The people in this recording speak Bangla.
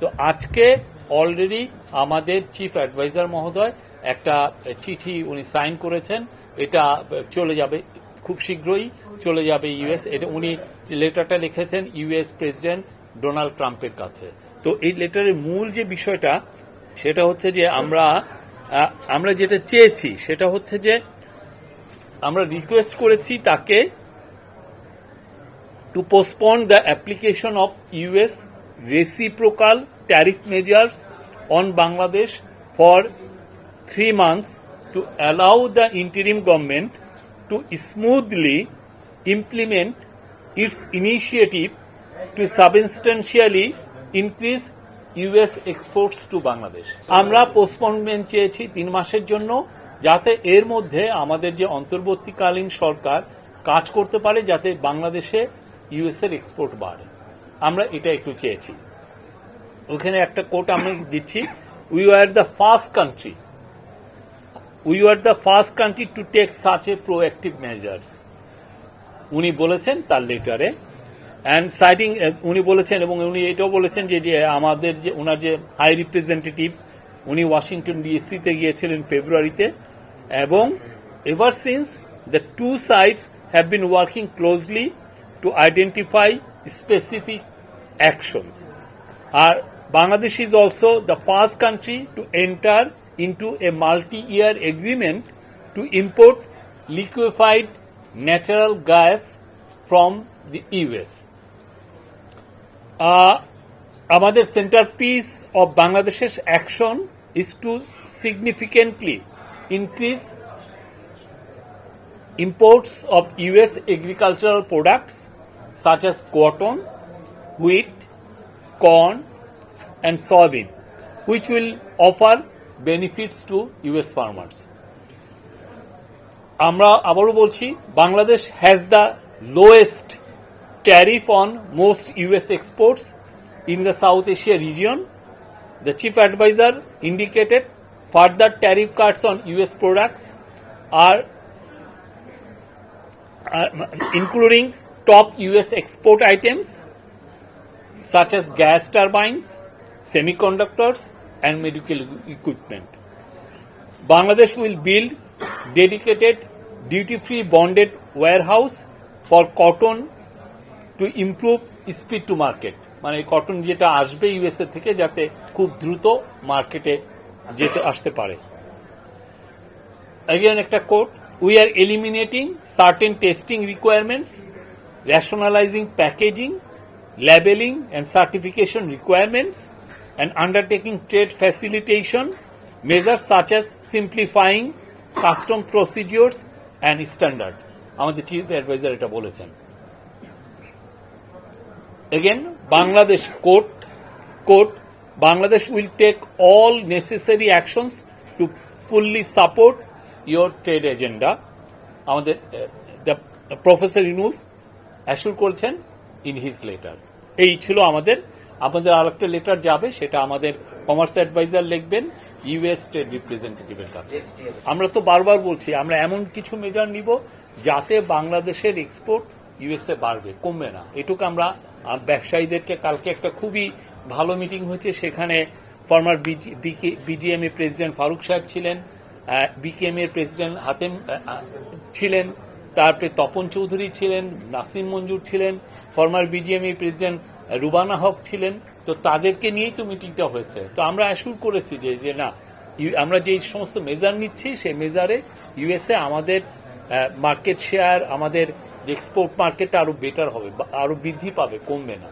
তো আজকে অলরেডি আমাদের চিফ অ্যাডভাইজার মহোদয় একটা চিঠি উনি সাইন করেছেন। এটা চলে যাবে খুব শীঘ্রই, চলে যাবে ইউএস এটা উনি লেটারটা লিখেছেন ইউএস প্রেসিডেন্ট ডোনাল্ড ট্রাম্পের কাছে। তো এই লেটারের মূল যে বিষয়টা, সেটা হচ্ছে যে আমরা আমরা যেটা চেয়েছি, সেটা হচ্ছে যে আমরা রিকোয়েস্ট করেছি তাকে to postpone the application of US reciprocal tariff measures on Bangladesh for three months to allow the interim government to smoothly implement its initiative to substantially increase US exports to Bangladesh আমরা পোস্টপনমেন্ট চেয়েছি তিন মাসের জন্য যাতে এর মধ্যে আমাদের যে অন্তর্বর্তীকালীন সরকার কাজ করতে পারে যাতে বাংলাদেশে ইউএসএর এক্সপোর্ট বাড়ে। আমরা এটা একটু চেয়েছি। ওখানে একটা কোট আমি দিচ্ছি we are the first country we are the first country to take such a proactive measures উনি বলেছেন তার লেটারে অ্যান্ড সাইটিং উনি বলেছেন এবং উনি এটাও বলেছেন যে যে আমাদের যে, ওনার যে হাই রিপ্রেজেন্টেটিভ উনি ওয়াশিংটন ডিএসসিতে গিয়েছিলেন ফেব্রুয়ারিতে এবং ever since the two sides have been working closely to identify specific actions R Bangladesh is also the first country to enter into a multi-year agreement to import liquefied natural gas from the US. Uh, আমাদের সেন্টারপিস অফ বাংলাদেশের action is to significantly increase imports of US agricultural products such as cotton, wheat, corn, and soybean, which will offer benefits to US farmers. আমরা আবারও বলছি Bangladesh has the lowest tariff on most US exports in the South Asia region the chief advisor indicated further tariff cuts on US products are including top US export items such as gas turbines, semiconductors, and medical equipment. Bangladesh will build dedicated duty-free bonded warehouse for cotton to improve speed to market মানে কটন যেটা আসবে ইউএসএ থেকে যাতে খুব দ্রুত মার্কেটে যেতে আসতে পারে একটা quote we are eliminating certain testing requirements rationalizing packaging labeling and certification requirements and undertaking trade facilitation measures such as simplifying custom procedures and standard আমাদের চিফ অ্যাডভাইজার এটা বলেছেন again bangladesh court court bangladesh will take all necessary actions to fully support your trade agenda আমাদের প্রফেসর ইউনুস অ্যাসুর করেছেন ইন হিজ লেটার এই ছিল আমাদের আমাদের আরেকটা লেটার যাবে, সেটা আমাদের কমার্স অ্যাডভাইজার লিখবেন ইউএস ট্রেড রিপ্রেজেন্টেটিভের কাছে। আমরা তো বারবার বলছি, আমরা এমন কিছু মেজার নিব যাতে বাংলাদেশের এক্সপোর্ট ইউএসএ বাড়বে, কমবে না। এটুকু আমরা ব্যবসায়ীদেরকে কালকে একটা খুবই ভালো মিটিং হয়েছে, সেখানে ফর্মার বিজিএম এর প্রেসিডেন্ট ফারুক সাহেব ছিলেন বিকেএম এর প্রেসিডেন্ট হাতেম ছিলেন। তারপরে তপন চৌধুরী ছিলেন, নাসিম মঞ্জুর ছিলেন, former BGMEA president Rubana Huq ছিলেন। তো তাদেরকে নিয়েই তো মিটিংটা হয়েছে। তো আমরা অ্যাসুর করেছি যে যে না আমরা যে সমস্ত মেজার নিচ্ছি, সেই মেজারে ইউএসএ আমাদের মার্কেট শেয়ার আমাদের এক্সপোর্ট মার্কেটটা আরও বেটার হবে আরও বৃদ্ধি পাবে, কমবে না।